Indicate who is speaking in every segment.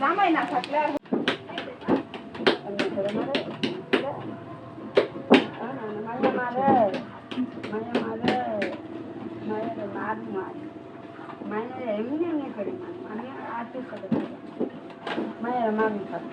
Speaker 1: জামাই না থাকলে আর
Speaker 2: মায়ের মামি খাবে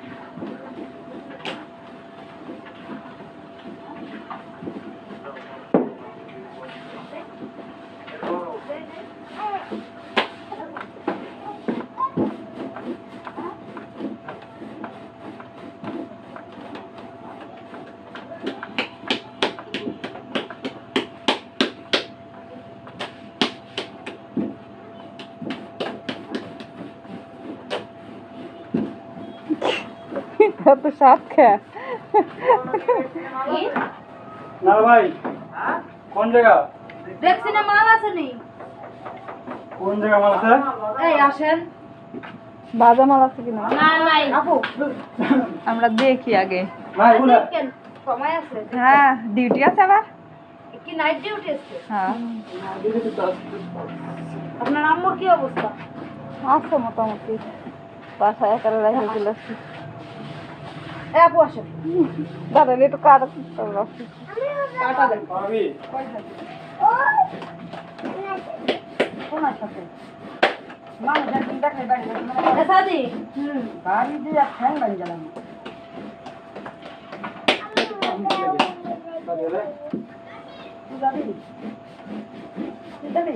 Speaker 3: কত সাপ খা
Speaker 4: না ভাই কোন জায়গা?
Speaker 1: দেখছি না মাল আছে নি?
Speaker 4: কোন জায়গা মাল আছে?
Speaker 1: এই আসেন।
Speaker 3: বাজা মাল আছে কিনা?
Speaker 1: না নাই। আপু
Speaker 3: আমরা দেখি আগে।
Speaker 1: সময় আছে।
Speaker 3: হ্যাঁ ডিউটি আছে আবার?
Speaker 1: কি নাইট ডিউটি আছে?
Speaker 3: হ্যাঁ।
Speaker 1: আপনার আম্মুর কি অবস্থা?
Speaker 3: আছে মোটামুটি। বাসায় একারে রেখে চলে আসছি।
Speaker 1: আপু আসেন।
Speaker 3: দাঁড়ালে একটু কাটা
Speaker 1: কাটা দেন।
Speaker 2: তোমার সাথে? মানুষ দেখলে বাড়ি মানে
Speaker 1: সাদি
Speaker 2: হুম, বাড়ি দিয়ে ফ্যান বাড়ি গেলাম। তুই যাবি? তুই যাবি?